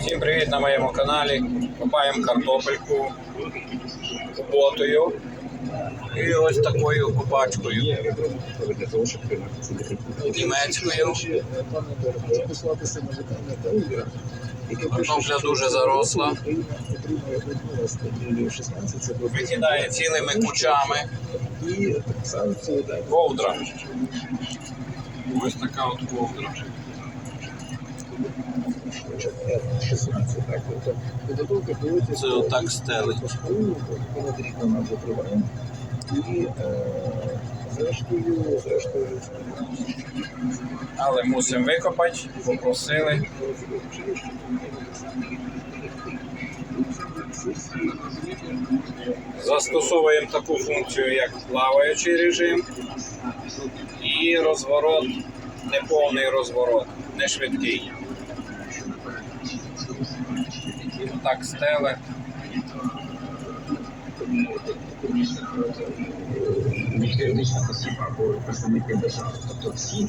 Всім привіт на моєму каналі. Копаємо картопельку куботою і ось такою приймати німецькою. Картопля дуже заросла. Україна отримує одну статтю 16, це до Викидає цілими кучами. Ковдра. Ось така от ковдра. 16, так, тобто підготовка пілотів Це отак стелить. понад рік вона вже триває. І зрештою, зрештою, Але мусимо викопати, попросили. Застосовуємо таку функцію, як плаваючий режим і розворот, неповний розворот, не швидкий. Так стеле. юридична або представники держави. Тобто всі